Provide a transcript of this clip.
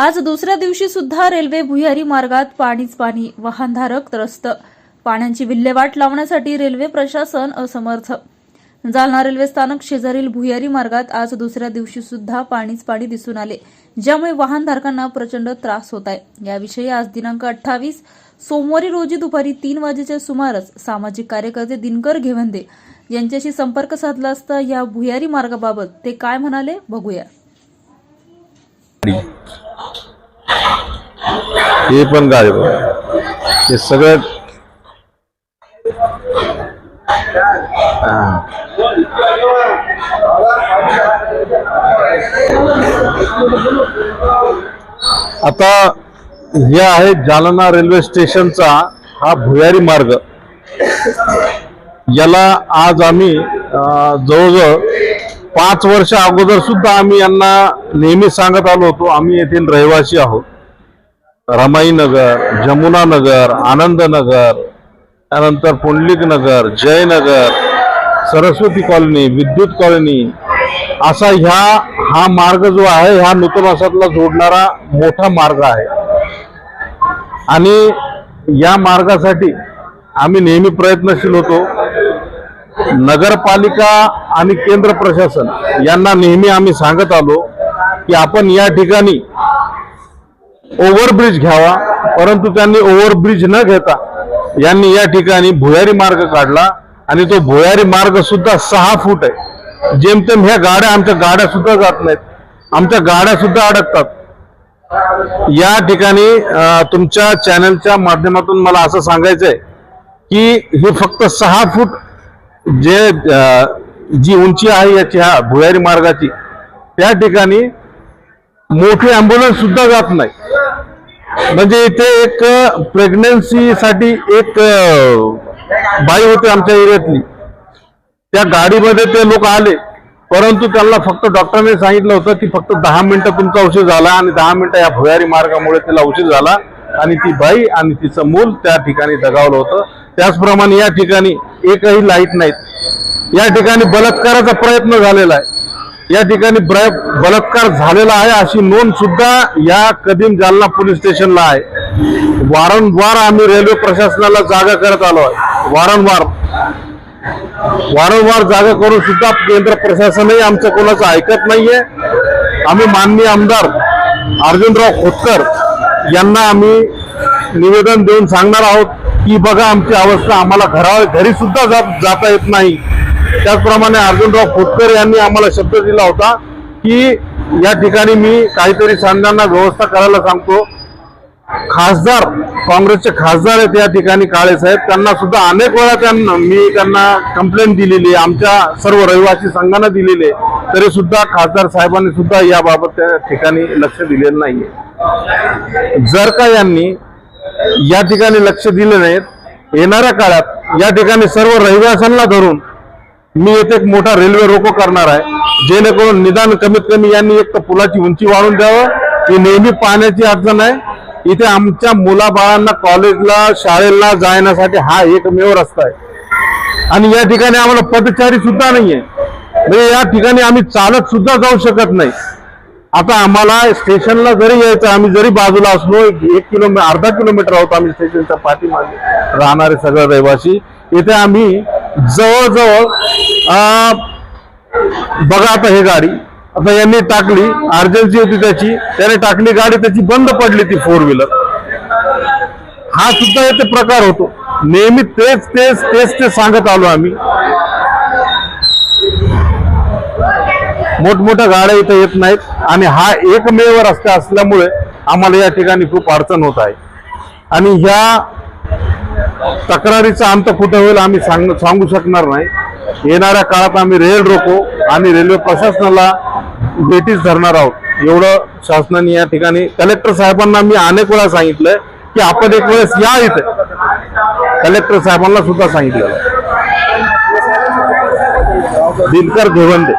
आज दुसऱ्या दिवशी सुद्धा रेल्वे भुयारी मार्गात पाणीच पाणी वाहनधारक त्रस्त. पाण्याची विल्हेवाट लावण्यासाठी रेल्वे प्रशासन असमर्थ. जालना रेल्वे स्थानक शेजारील भुयारी मार्गात आज दुसऱ्या दिवशी सुद्धा पाणीच पाणी दिसून आले ज्यामुळे वाहनधारकांना प्रचंड त्रास होत आहे. याविषयी आज दिनांक अठ्ठावीस सोमवारी रोजी दुपारी तीन वाजेच्या सुमारास सामाजिक कार्यकर्ते दिनकर घेवंदे यांच्याशी संपर्क साधला असता या भुयारी मार्गाबाबत ते काय म्हणाले बघूया. हे पण गाडी हे सगळं आता हे आहे जालना रेल्वे स्टेशनचा हा भुयारी मार्ग. याला आज आम्ही जवळजवळ पाच वर्ष अगोदर सुद्धा आम्ही यांना नेहमी सांगत आलो होतो आम्ही येथील रहिवासी आहोत. रमाई नगर आनंदनगर त्यानंतर पुंडलिक नगर जयनगर सरस्वती कॉलनी विद्युत कॉलनी असा ह्या हा मार्ग जो आहे ह्या नूतनवासातला जोडणारा मोठा मार्ग आहे. आणि या मार्गासाठी आम्ही नेहमी प्रयत्नशील होतो. नगरपालिका आणि केंद्र प्रशासन यांना नेहमी आम्ही सांगत आलो की आपण या ठिकाणी ओव्हरब्रिज घ्यावा परंतु त्यांनी ओव्हरब्रिज न घेता यांनी या ठिकाणी भुयारी मार्ग काढला आणि तो भुयारी मार्ग सुद्धा सहा फूट आहे. जेमतेम ह्या गाड्या आमच्या गाड्या सुद्धा जात नाहीत. आमच्या गाड्या सुद्धा अडकतात. या ठिकाणी तुमच्या चॅनलच्या माध्यमातून मला असं सांगायचंय की हे फक्त सहा फूट जे जी उंची आहे याची ह्या भुयारी मार्गाची त्या ठिकाणी मोठी अँब्युलन्स सुद्धा जात नाही. म्हणजे इथे एक प्रेग्नन्सी साठी एक बाई होती आमच्या एरियातली त्या गाडीमध्ये ते लोक आले परंतु त्यांना फक्त डॉक्टरने सांगितलं होतं की फक्त दहा मिनिटं तुमचा औषध झाला आणि दहा मिनिटं या भुयारी मार्गामुळे तिला औषध झाला आणि ती बाई आणि तिचं मूल त्या ठिकाणी दगावलं होतं. त्याचप्रमाणे या ठिकाणी एकही लाइट नाहीत. या ठिकाणी बलात्काराचा प्रयत्न झालेला आहे. या ठिकाणी ब्र- बलात्कार झालेला आहे अशी नोंद सुद्धा या कदीम जालना पोलीस स्टेशनला आहे. वारंवार आम्ही रेल्वे प्रशासनाला जागा करत आलो आहे. वारंवार. वारंवार जागा करून सुद्धा केंद्र प्रशासनही आमचं कोणाचं ऐकत नाहीये. आम्ही माननीय आमदार अर्जुनराव खोतकर यांना आम्ही निवेदन देऊन सांगणार आहोत की बघा आमची अवस्था आम्हाला घरा घरी सुद्धा जाता येत नाही. त्याचप्रमाणे अर्जुनराव खोतकर यांनी आम्हाला शब्द दिला होता की या ठिकाणी मी काहीतरी सांगताना व्यवस्था करायला सांगतो. खासदार काँग्रेसचे खासदार आहेत या ठिकाणी काळे साहेब. त्यांना सुद्धा अनेक वेळा त्यांना मी त्यांना कंप्लेंट दिलेली आहे आमच्या सर्व रहिवासी संघांना दिलेली आहे. तरी सुद्धा खासदार साहेबांनी सुद्धा याबाबत त्या ठिकाणी लक्ष दिलेलं नाहीये. जर का यांनी या ठिकाणी लक्ष दिले नाहीत येणाऱ्या काळात या ठिकाणी सर्व रहिवाशांना धरून मी येथे एक मोठा रेल्वे रोको करणार आहे. जेणेकरून निदान कमीत कमी यांनी एक तर पुलाची उंची वाढून द्यावं. ही नेहमी पाण्याची अडचण आहे. इथे आमच्या मुलाबाळांना कॉलेजला शाळेला जाण्यासाठी हा एकमेव रस्ता आहे. आणि या ठिकाणी आम्हाला पदचारी सुद्धा नाहीये. म्हणजे या ठिकाणी आम्ही चालत सुद्धा जाऊ शकत नाही. आता आम्हाला स्टेशनला जरी यायचं आम्ही जरी बाजूला असलो एक एक किलोमीटर अर्धा किलोमीटर आहोत आम्ही स्टेशनच्या पाठीमागे राहणारे सगळे रहिवासी. इथे आम्ही जवळजवळ बघा आता ही गाडी. आता यांनी टाकली अर्जन्सी होती त्याची त्याने टाकली गाडी त्याची बंद पडली ती फोर व्हीलर हा सुद्धा येथे प्रकार होतो. नेहमी तेच तेच तेच ते सांगत आलो आम्ही. मोठमोठ्या गाड्या इथे येत नाहीत आणि हा एकमेव रस्ता असल्यामुळे आम्हाला या ठिकाणी खूप अडचण होत आहे. आणि ह्या तक्रारीचा अंत कुठे होईल आम्ही सांग सांगू शकणार नाही. येणाऱ्या काळात आम्ही रेल रोको आणि रेल्वे प्रशासनाला भेटीच धरणार आहोत. एवढं शासनाने या ठिकाणी कलेक्टर साहेबांना मी अनेक वेळा सांगितलंय की आपण एक वेळेस या इथे. कलेक्टर साहेबांना सुद्धा सांगितलेलं दिनकर घेवंदे